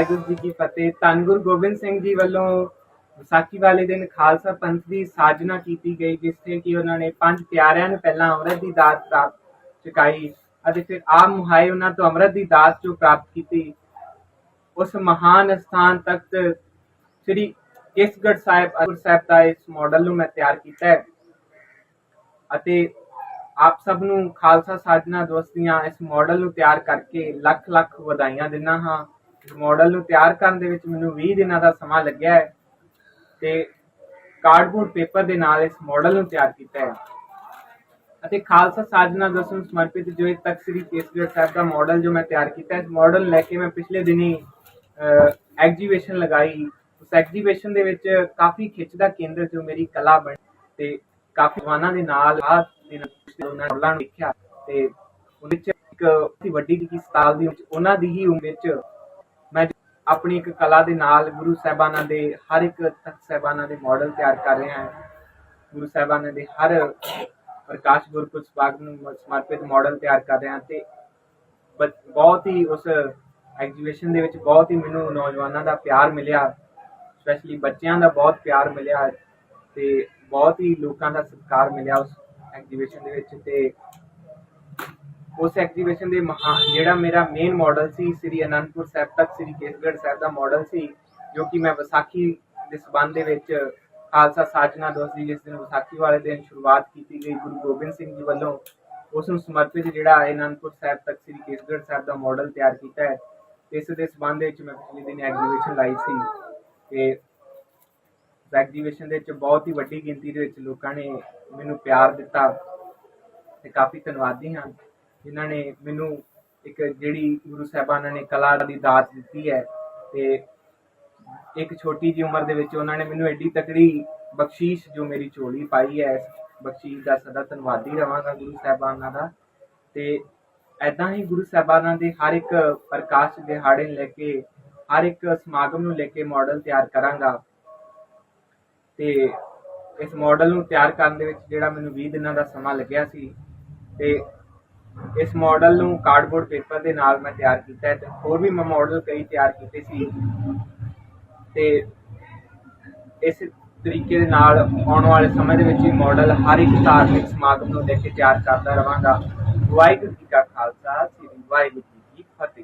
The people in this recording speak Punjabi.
ਵਾਹਿਗੁਰੂ ਜੀ ਕੀ ਫਤਿਹ। ਧੰਨ ਗੁਰੂ ਗੋਬਿੰਦ ਸਿੰਘ ਜੀ ਵੱਲੋਂ ਵਿਸਾਖੀ ਵਾਲੇ ਦਿਨ ਖਾਲਸਾ ਪੰਥ ਦੀ ਸਾਜਨਾ ਕੀਤੀ ਗਈ, ਜਿਸ ਤੇ ਕਿ ਉਹਨਾਂ ਨੇ ਪੰਜ ਪਿਆਰਿਆਂ ਨੂੰ ਪਹਿਲਾਂ ਅੰਮ੍ਰਿਤ ਦੀ ਦਾਤ ਪ੍ਰਾਪਤ ਚੁਕਾਈ ਅਤੇ ਫਿਰ ਆਪ ਮੁਹਾਏ ਉਹਨਾਂ ਤੋਂ ਅੰਮ੍ਰਿਤ ਦੀ ਦਾਤ ਜੋ ਪ੍ਰਾਪਤ ਕੀਤੀ। ਉਸ ਮਹਾਨ ਸਥਾਨ ਤੱਕ ਸ੍ਰੀ ਕੇਸਗੜ੍ਹ ਸਾਹਿਬ ਅਨੰਦਪੁਰ ਸਾਹਿਬ ਦਾ ਇਸ ਮਾਡਲ ਨੂੰ ਮੈਂ ਤਿਆਰ ਕੀਤਾ ਹੈ ਅਤੇ ਆਪ ਸਭ ਨੂੰ ਖਾਲਸਾ ਸਾਜਨਾ ਦਿਵਸ ਇਸ ਮਾਡਲ ਨੂੰ ਤਿਆਰ ਕਰਕੇ ਲੱਖ ਲੱਖ ਵਧਾਈਆਂ ਦਿੰਦਾ ਹਾਂ। ਮਾਡਲ ਨੂੰ ਤਿਆਰ ਕਰਨ ਦੇ ਵਿੱਚ ਮੈਨੂੰ 20 ਦਿਨਾਂ ਦਾ ਸਮਾਂ ਲੱਗਿਆ ਹੈ ਤੇ ਕਾਰਡਬੋਰਡ ਪੇਪਰ ਦੇ ਨਾਲ ਇਸ ਮਾਡਲ ਨੂੰ ਤਿਆਰ ਕੀਤਾ ਹੈ। ਅਤੇ ਖਾਲਸਾ ਸਾਜਨਾ ਦਿਵਸ ਸਮਰਪਿਤ ਜੋ ਇਹ ਤਖਤ ਸ੍ਰੀ ਕੇਸਗੜ੍ਹ ਸਾਹਿਬ ਦਾ ਮਾਡਲ ਜੋ ਮੈਂ ਤਿਆਰ ਕੀਤਾ, ਇਸ ਮਾਡਲ ਲੈ ਕੇ ਮੈਂ ਪਿਛਲੇ ਦਿਨੀ ਐਗਜੀਬਿਸ਼ਨ ਲਗਾਈ। ਉਸ ਐਗਜੀਬਿਸ਼ਨ ਦੇ ਵਿੱਚ ਕਾਫੀ ਖਿੱਚ ਦਾ ਕੇਂਦਰ ਜੋ ਮੇਰੀ ਕਲਾ ਬਣ ਤੇ ਕਾਫੀ ਜਵਾਨਾਂ ਦੇ ਨਾਲ ਆ ਉਹਨਾਂ ਨੂੰ ਦੇਖਿਆ ਤੇ ਉਹਦੇ ਵਿੱਚ ਇੱਕ ਵੱਡੀ ਜਿਹੀ ਸਟਾਲ ਦੀ ਉਹਨਾਂ ਦੀ ਹੀ ਉਮਰ ਵਿੱਚ ਮੈਂ ਆਪਣੀ ਇੱਕ ਕਲਾ ਦੇ ਨਾਲ ਗੁਰੂ ਸਾਹਿਬਾਨਾਂ ਦੇ, ਹਰ ਇੱਕ ਤਖਤ ਸਾਹਿਬਾਨਾਂ ਦੇ ਮਾਡਲ ਤਿਆਰ ਕਰ ਰਿਹਾ ਹਾਂ। ਗੁਰੂ ਸਾਹਿਬਾਨਾਂ ਦੇ ਹਰ ਪ੍ਰਕਾਸ਼ ਗੁਰਪੁਰਬ ਸਭਾਗ ਨੂੰ ਸਮਰਪਿਤ ਮਾਡਲ ਤਿਆਰ ਕਰ ਰਿਹਾ ਤੇ ਬ- ਬਹੁਤ ਹੀ ਉਸ ਐਗਜੀਬਿਸ਼ਨ ਦੇ ਵਿੱਚ ਬਹੁਤ ਹੀ ਮੈਨੂੰ ਨੌਜਵਾਨਾਂ ਦਾ ਪਿਆਰ ਮਿਲਿਆ ਸਪੈਸ਼ਲੀ ਬੱਚਿਆਂ ਦਾ ਬਹੁਤ ਪਿਆਰ ਮਿਲਿਆ ਤੇ ਬਹੁਤ ਹੀ ਲੋਕਾਂ ਦਾ ਸਤਿਕਾਰ ਮਿਲਿਆ ਉਸ ਐਗਜੀਬਿਸ਼ਨ ਦੇ ਵਿੱਚ ਤੇ ਉਸ ਐਗਜੀਬਿਸ਼ਨ ਦੇ ਮਹਾਨ ਜਿਹੜਾ ਮੇਰਾ ਮੇਨ ਮਾਡਲ ਸੀ, ਸ੍ਰੀ ਅਨੰਦਪੁਰ ਸਾਹਿਬ ਤੱਕ, ਸ੍ਰੀ ਕੇਸਗੜ੍ਹ ਸਾਹਿਬ ਦਾ ਮਾਡਲ ਸੀ, ਜੋ ਕਿ ਮੈਂ ਵਿਸਾਖੀ ਦੇ ਸਬੰਧ ਦੇ ਵਿੱਚ ਖਾਲਸਾ ਸਾਜਨਾ ਦਿਵਸ ਦੀ ਜਿਸ ਦਿਨ ਵਿਸਾਖੀ ਵਾਲੇ ਦਿਨ ਸ਼ੁਰੂਆਤ ਕੀਤੀ ਗਈ, ਗੁਰੂ ਗੋਬਿੰਦ ਸਿੰਘ ਜੀ ਵੱਲੋਂ, ਉਸ ਨੂੰ ਸਮਰਪਿਤ ਜਿਹੜਾ ਅਨੰਦਪੁਰ ਸਾਹਿਬ ਤੱਕ, ਸ੍ਰੀ ਕੇਸਗੜ੍ਹ ਸਾਹਿਬ ਦਾ ਮਾਡਲ ਤਿਆਰ ਕੀਤਾ ਹੈ। ਇਸ ਦੇ ਸਬੰਧ ਵਿੱਚ ਮੈਂ ਪਿਛਲੇ ਦਿਨ ਐਗਜੀਬਿਸ਼ਨ ਲਾਈ ਸੀ। ਤੇ ਐਗਜੀਬਿਸ਼ਨ ਦੇ ਵਿੱਚ ਬਹੁਤ ਹੀ ਵੱਡੀ ਗਿਣਤੀ ਦੇ ਵਿੱਚ ਲੋਕਾਂ ਨੇ ਮੈਨੂੰ ਪਿਆਰ ਦਿੱਤਾ ਤੇ ਕਾਫੀ ਧੰਨਵਾਦੀ ਹਾਂ। ਜਿਨ੍ਹਾਂ ਨੇ ਮੈਨੂੰ ਇੱਕ ਜਿਹੜੀ ਗੁਰੂ ਸਾਹਿਬਾਨਾਂ ਨੇ ਕਲਾ ਦੀ ਦਾਤ ਦਿੱਤੀ ਹੈ ਤੇ ਇੱਕ ਛੋਟੀ ਜੀ ਉਮਰ ਦੇ ਵਿੱਚ ਉਹਨਾਂ ਨੇ ਮੈਨੂੰ ਐਡੀ ਤਕੜੀ ਬਖਸ਼ੀਸ਼ ਜੋ ਮੇਰੀ ਝੋਲੀ ਪਾਈ ਹੈ ਬਖਸ਼ੀਸ਼ ਦਾ ਸਦਾ ਧੰਨਵਾਦੀ ਰਵਾਂਗਾ ਗੁਰੂ ਸਾਹਿਬਾਨਾਂ ਦਾ। ਤੇ ਐਦਾਂ ਹੀ ਗੁਰੂ ਸਾਹਿਬਾਨਾਂ ਦੇ ਹਰ ਇੱਕ ਪ੍ਰਕਾਸ਼ ਦਿਹਾੜੇ ਨੂੰ ਲੈ ਕੇ, ਹਰ ਇੱਕ ਸਮਾਗਮ ਨੂੰ ਲੈ ਕੇ ਮਾਡਲ ਤਿਆਰ ਕਰਾਂਗਾ। ਤੇ ਇਸ ਮਾਡਲ ਨੂੰ ਤਿਆਰ ਕਰਨ ਦੇ ਵਿੱਚ ਜਿਹੜਾ ਮੈਨੂੰ 20 ਦਿਨਾਂ ਦਾ ਸਮਾਂ ਲੱਗਿਆ ਸੀ, ਤੇ ਇਸ ਮਾਡਲ ਨੂੰ ਕਾਰਡਬੋਰਡ ਪੇਪਰ ਦੇ ਨਾਲ ਮੈਂ ਤਿਆਰ ਕੀਤਾ ਤੇ ਹੋਰ ਵੀ ਮੈਂ ਮਾਡਲ ਕਈ ਤਿਆਰ ਕੀਤੇ ਸੀ। ਤੇ ਇਸ ਤਰੀਕੇ ਦੇ ਨਾਲ ਆਉਣ ਵਾਲੇ ਸਮੇਂ ਦੇ ਵਿੱਚ ਵੀ ਮਾਡਲ ਹਰ ਇੱਕ ਧਾਰਮਿਕ ਸਮਾਗਮ ਨੂੰ ਲੈ ਕੇ ਤਿਆਰ ਕਰਦਾ ਰਵਾਂਗਾ। ਵਾਹਿਗੁਰੂ ਜੀ ਕਾ ਖਾਲਸਾ, ਸ੍ਰੀ ਵਾਹਿਗੁਰੂ ਜੀ